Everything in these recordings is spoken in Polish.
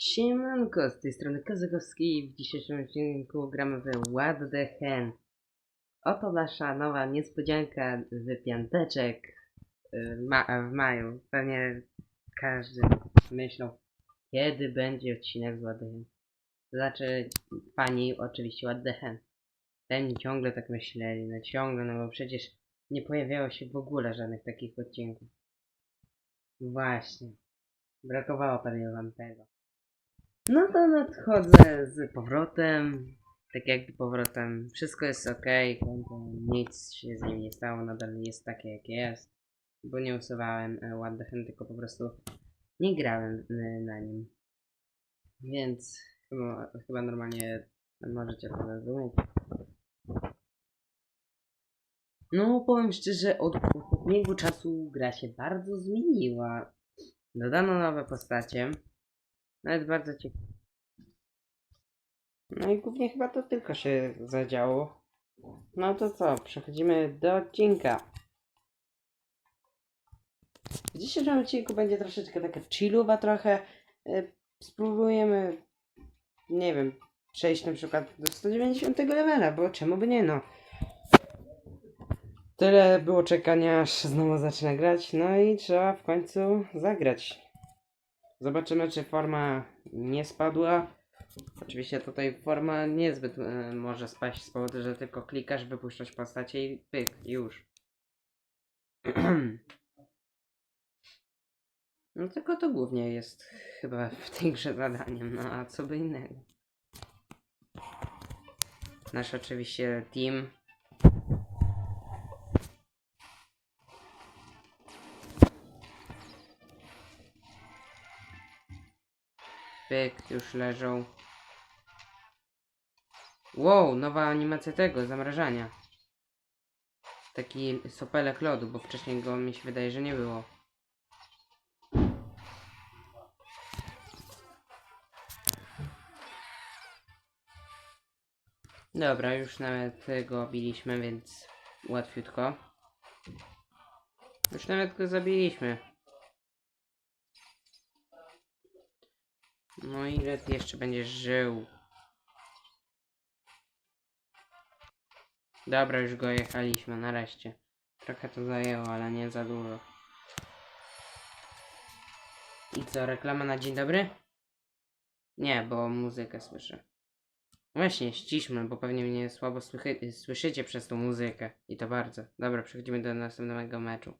Siemanko, z tej strony Kozakowski i w dzisiejszym odcinku gramy w What the Hen. Oto nasza nowa niespodzianka z piąteczek y, ma w maju. Pewnie każdy myślał, kiedy będzie odcinek z What the Hen. To znaczy, fani oczywiście What the Hen. Ten ciągle tak myśleli, no ciągle, no bo przecież nie pojawiało się w ogóle żadnych takich odcinków. Właśnie. Brakowało pewnie wam tego. No to nadchodzę z powrotem. Tak jakby powrotem. Wszystko jest ok. Nic się z nim nie stało. Nadal jest takie jak jest. Bo nie usuwałem e, What Hen, tylko po prostu nie grałem e, na nim. Więc chyba, chyba normalnie możecie to zrozumieć. No, powiem szczerze, od ostatniego czasu gra się bardzo zmieniła. Dodano nowe postacie. Nawet bardzo ciekawe. No i głównie chyba to tylko się zadziało. No to co, przechodzimy do odcinka. W dzisiejszym odcinku będzie troszeczkę taka chillowa trochę. E, Spróbujemy, nie wiem, przejść na przykład do 190 levela, bo czemu by nie no. Tyle było czekania, aż znowu zaczyna grać, no i trzeba w końcu zagrać. Zobaczymy, czy forma nie spadła. Oczywiście tutaj forma niezbyt e, może spaść z powodu, że tylko klikasz, wypuszczasz postacie i pyk, już. No tylko to głównie jest chyba w tej grze zadaniem, no a co by innego. Nasz oczywiście team. Pyk, już leżą. Wow, nowa animacja tego, zamrażania. Taki sopelek lodu, bo wcześniej go mi się wydaje, że nie było. Dobra, już nawet go biliśmy, więc łatwiutko. Już nawet go zabiliśmy. No ile ty jeszcze będziesz żył? Dobra, już go jechaliśmy, nareszcie. Trochę to zajęło, ale nie za dużo. I co, reklama na dzień dobry? Nie, bo muzykę słyszę. Właśnie, ściszmy, bo pewnie mnie słabo słychy- słyszycie przez tą muzykę. I to bardzo. Dobra, przechodzimy do następnego meczu.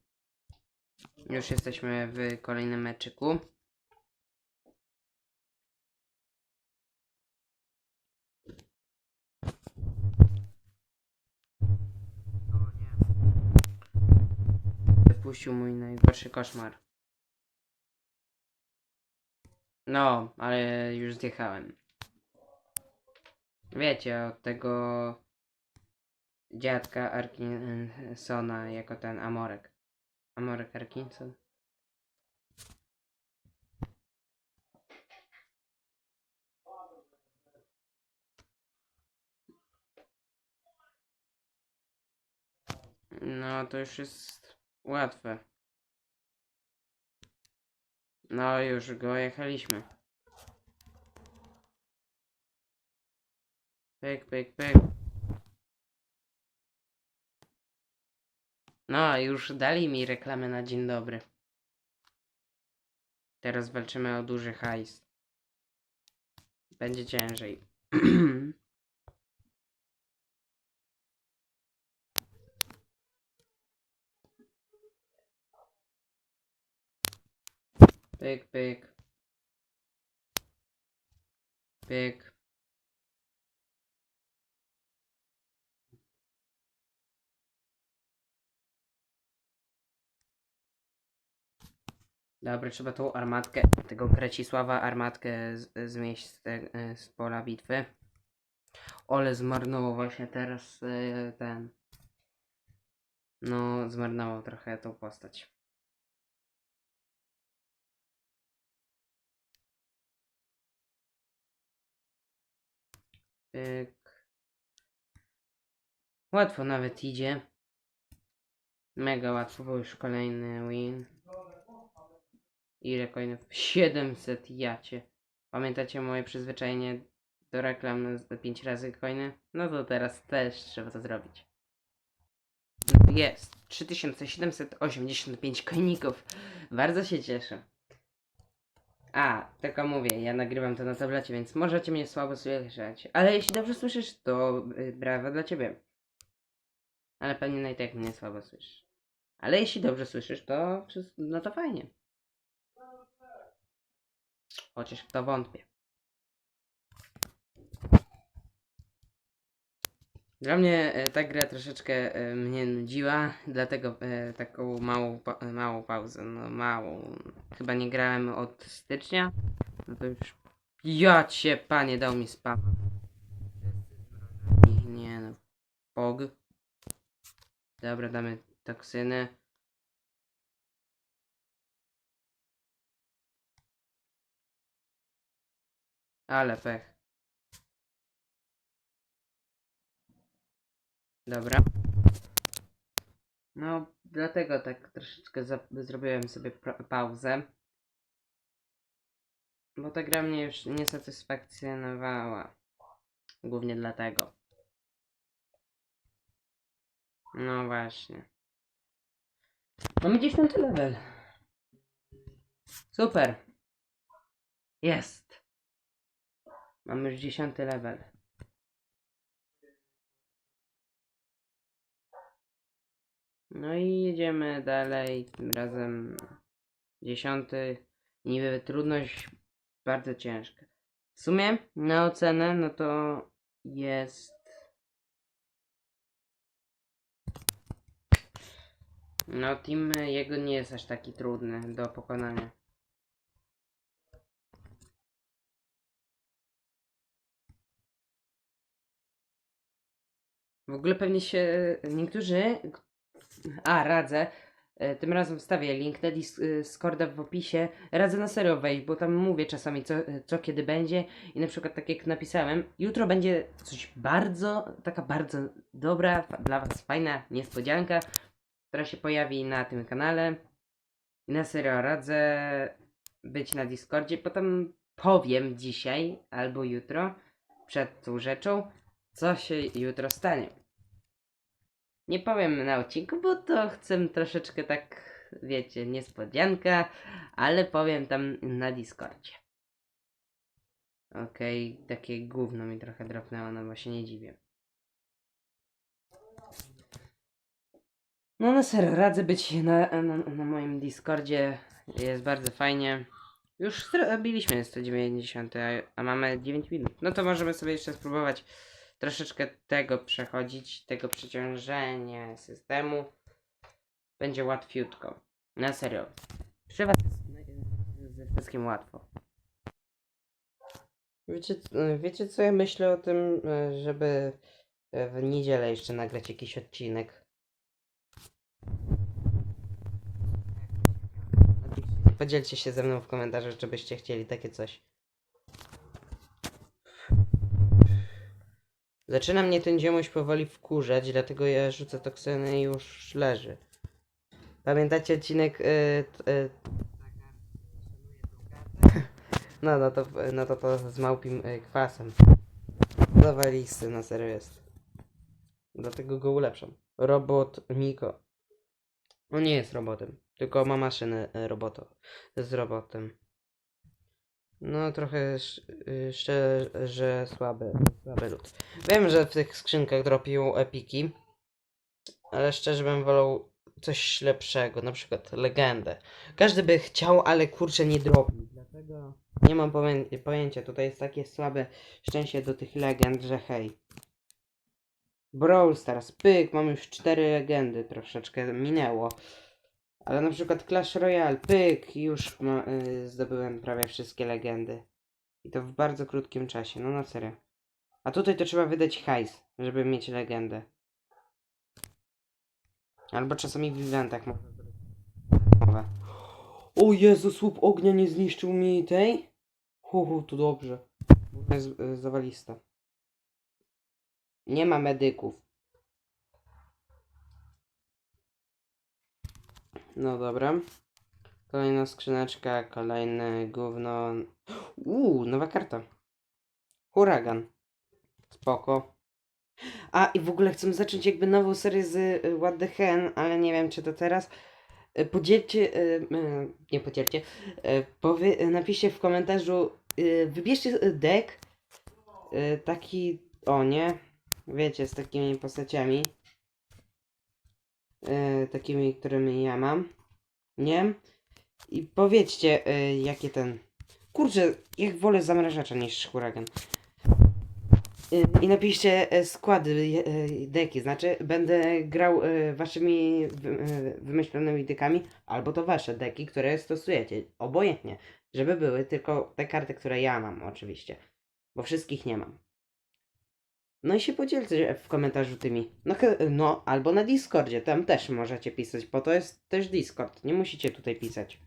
Już jesteśmy w kolejnym meczyku. Wypuścił mój najgorszy koszmar. No, ale już zjechałem. Wiecie, od tego dziadka Arkinsona jako ten Amorek. Amorek Arkinson? No, to już jest łatwe. No, już go jechaliśmy. Pyk, pyk, pyk. No, już dali mi reklamę na dzień dobry. Teraz walczymy o duży hajs. Będzie ciężej. Pyk, pyk. Pyk. Dobra, trzeba tą armatkę, tego Krecisława armatkę z, zmieść z, te, z pola bitwy. Ole zmarnował właśnie teraz e, ten. No, zmarnował trochę tą postać. Pyk. Łatwo nawet idzie. Mega łatwo, bo już kolejny win. Ile coinów? 700 jacie. Pamiętacie moje przyzwyczajenie do reklam z 5 razy coiny? No to teraz też trzeba to zrobić. Jest. 3785 koiników. Bardzo się cieszę. A, tylko mówię, ja nagrywam to na tablecie, więc możecie mnie słabo słyszeć. Ale jeśli dobrze słyszysz, to y, brawo dla ciebie. Ale pewnie i tak mnie słabo słyszysz. Ale jeśli dobrze słyszysz, to no to fajnie. Chociaż w to wątpię. Dla mnie e, ta gra troszeczkę e, mnie nudziła, dlatego e, taką małą, małą pauzę, no małą. Chyba nie grałem od stycznia. No to już... Ja cię, panie, dał mi spam. Nie, no. Pog. Dobra, damy toksyny. Ale pech. Dobra. No, dlatego tak troszeczkę zrobiłem sobie pauzę. Bo ta gra mnie już nie satysfakcjonowała. Głównie dlatego. No właśnie. Mamy 10 level. Super. Jest. Mamy już 10 level. No i jedziemy dalej. Tym razem dziesiąty. Niby trudność bardzo ciężka. W sumie na ocenę, no to jest. No, team jego nie jest aż taki trudny do pokonania. W ogóle pewnie się niektórzy. A, radzę. E, Tym razem wstawię link na Discorda w opisie. Radzę na serio wejść, bo tam mówię czasami co, co kiedy będzie. I na przykład tak jak napisałem, jutro będzie coś bardzo, taka bardzo dobra, dla Was fajna niespodzianka, która się pojawi na tym kanale. I na serio radzę być na Discordzie. Potem powiem dzisiaj albo jutro przed tą rzeczą, co się jutro stanie. Nie powiem na odcinku, bo to chcę troszeczkę tak, wiecie, niespodzianka, ale powiem tam na Discordzie. Okej, takie gówno mi trochę dropnęło, no bo się nie dziwię. No na serio, radzę być na, na, na moim Discordzie, jest bardzo fajnie. Już zrobiliśmy 190, a, a mamy 9 minut. No to możemy sobie jeszcze spróbować troszeczkę tego przechodzić, tego przeciążenia systemu. Będzie łatwiutko. Na serio. Przy was ze wszystkim łatwo. Wiecie, wiecie co ja myślę o tym, żeby w niedzielę jeszcze nagrać jakiś odcinek? Podzielcie się ze mną w komentarzach, czy byście chcieli takie coś. Zaczyna mnie ten ziomuś powoli wkurzać, dlatego ja rzucę toksyny i już leży. Pamiętacie odcinek... y, t- y, no, no to, no to to z małpim y, kwasem. Zawalisty na serio jest. Dlatego go ulepszam. Robot Miko. On nie jest robotem, tylko ma maszynę y, roboto. Z robotem. No trochę sz- y, szczerze słaby, słaby lud. Wiem, że w tych skrzynkach dropią epiki, ale szczerze bym wolał coś lepszego, na przykład legendę. Każdy by chciał, ale kurczę nie dropi. Dlatego nie mam pojęcia. Tutaj jest takie słabe szczęście do tych legend, że hej. Brawl Stars, pyk, mam już cztery legendy, troszeczkę minęło. Ale na przykład Clash Royale, pyk, już ma, y, zdobyłem prawie wszystkie legendy. I to w bardzo krótkim czasie, no na serio. A tutaj to trzeba wydać hajs, żeby mieć legendę. Albo czasami w eventach można zrobić. O Jezu, słup ognia nie zniszczył mi tej? Hu, to dobrze. Jest y, zawalista. Nie ma medyków. No dobra. Kolejna skrzyneczka, kolejne gówno. Uuu, nowa karta. Huragan. Spoko. A i w ogóle chcę zacząć jakby nową serię z y, What the Hen, ale nie wiem czy to teraz. Y, Podzielcie, y, nie podzielcie, powie, napiszcie w komentarzu, wybierzcie deck, taki, o nie, wiecie, z takimi postaciami, y, takimi, którymi ja mam, nie? I powiedzcie, y, jakie ten, kurczę, jak wolę zamrażacza niż huragan. Y, I napiszcie e, składy, e, deki, znaczy będę grał e, waszymi wy- e, wymyślonymi dekami, albo to wasze deki, które stosujecie, obojętnie, żeby były tylko te karty, które ja mam oczywiście, bo wszystkich nie mam. No i się podzielcie w komentarzu tymi, no, no albo na Discordzie, tam też możecie pisać, bo to jest też Discord, nie musicie tutaj pisać.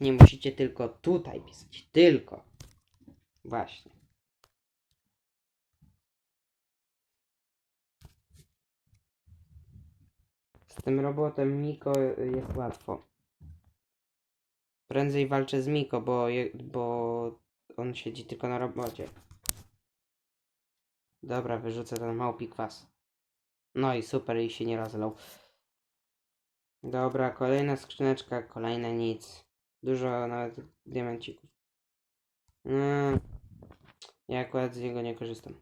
Nie musicie tylko tutaj pisać, tylko. Właśnie. Z tym robotem Miko jest łatwo. Prędzej walczę z Miko, bo, je, bo on siedzi tylko na robocie. Dobra, wyrzucę ten małpi kwas. No i super, i się nie rozlał. Dobra, kolejna skrzyneczka, kolejne nic. Dużo nawet diamencików. Mm. Ja akurat z niego nie korzystam.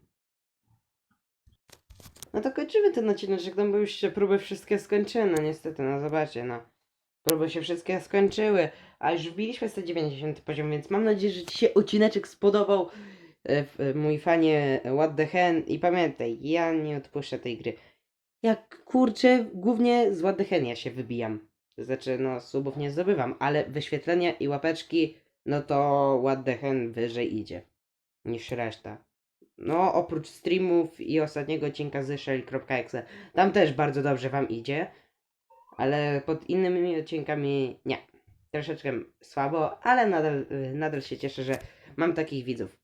No to kończymy ten odcinek, no bo już się próby wszystkie skończyły, no niestety, no zobaczcie, no. Próby się wszystkie skończyły, a już wbiliśmy 190 poziom, więc mam nadzieję, że Ci się odcineczek spodobał. e, e, Mój fanie What the Hen i pamiętaj, ja nie odpuszczę tej gry. Jak kurczę, głównie z What the Hen ja się wybijam. Znaczy, no subów nie zdobywam, ale wyświetlenia i łapeczki, no to What the Hen wyżej idzie niż reszta. No, oprócz streamów i ostatniego odcinka z Shelly.exe. Tam też bardzo dobrze wam idzie. Ale pod innymi odcinkami nie. Troszeczkę słabo, ale nadal, y, nadal się cieszę, że mam takich widzów.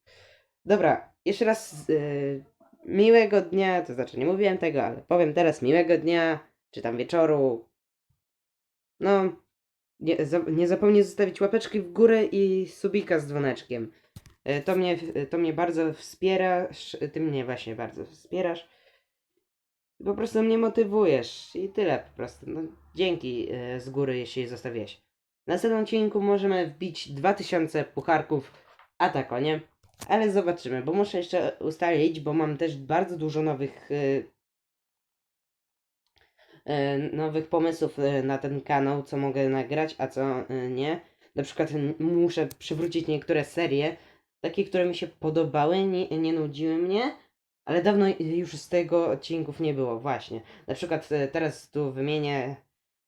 Dobra, jeszcze raz y, miłego dnia, to znaczy nie mówiłem tego, ale powiem teraz miłego dnia, czy tam wieczoru. No, nie, za, nie zapomnij zostawić łapeczki w górę i subika z dzwoneczkiem. E, To mnie, to mnie bardzo wspierasz, ty mnie właśnie bardzo wspierasz. Po prostu mnie motywujesz i tyle po prostu. No, dzięki e, z góry, jeśli zostawiłeś. W następnym odcinku możemy wbić 2000 pucharków, a tak o nie. Ale zobaczymy, bo muszę jeszcze ustalić, bo mam też bardzo dużo nowych e, e, nowych pomysłów na ten kanał, co mogę nagrać, a co nie. Na przykład muszę przywrócić niektóre serie, takie, które mi się podobały, nie, nie nudziły mnie, ale dawno już z tego odcinków nie było, właśnie. Na przykład e, teraz tu wymienię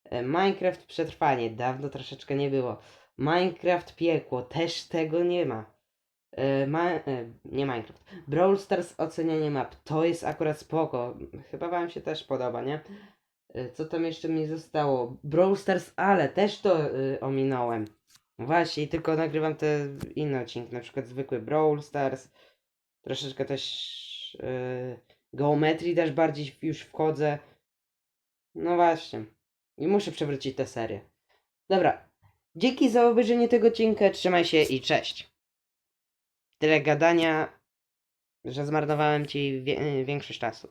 e, Minecraft Przetrwanie, dawno troszeczkę nie było. Minecraft Piekło, też tego nie ma. E, ma, nie Minecraft. Brawl Stars ocenianie map, to jest akurat spoko. Chyba wam się też podoba, nie? Co tam jeszcze mi zostało? Brawl Stars, ale też to y, ominąłem. Właśnie, tylko nagrywam te inne odcinki, na przykład zwykły Brawl Stars. Troszeczkę też yy, geometrii też bardziej już wchodzę. No właśnie. I muszę przewrócić tę serię. Dobra. Dzięki za obejrzenie tego odcinka. Trzymaj się i cześć. Tyle gadania, że zmarnowałem ci wie- większość czasu.